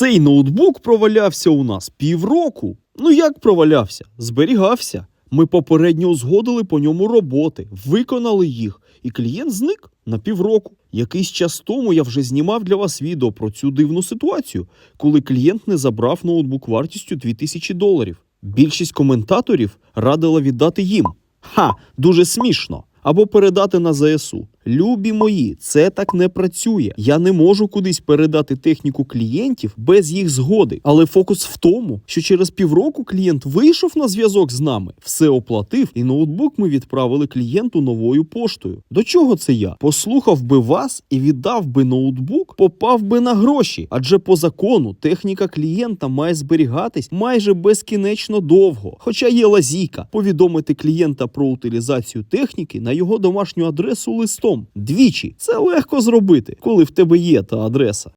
Цей ноутбук провалявся у нас півроку. Ну як провалявся? Зберігався. Ми попередньо узгодили по ньому роботи, виконали їх, і клієнт зник на півроку. Якийсь час тому я вже знімав для вас відео про цю дивну ситуацію, коли клієнт не забрав ноутбук вартістю 2000 доларів. Більшість коментаторів радила віддати їм. Ха, дуже смішно. Або передати на ЗСУ. Любі мої, це так не працює. Я не можу кудись передати техніку клієнтів без їх згоди. Але фокус в тому, що через півроку клієнт вийшов на зв'язок з нами, все оплатив, і ноутбук ми відправили клієнту новою поштою. До чого це я? Послухав би вас і віддав би ноутбук, попав би на гроші. Адже по закону техніка клієнта має зберігатись майже безкінечно довго. Хоча є лазійка повідомити клієнта про утилізацію техніки на його домашню адресу листом. Двічі це легко зробити, коли в тебе є та адреса.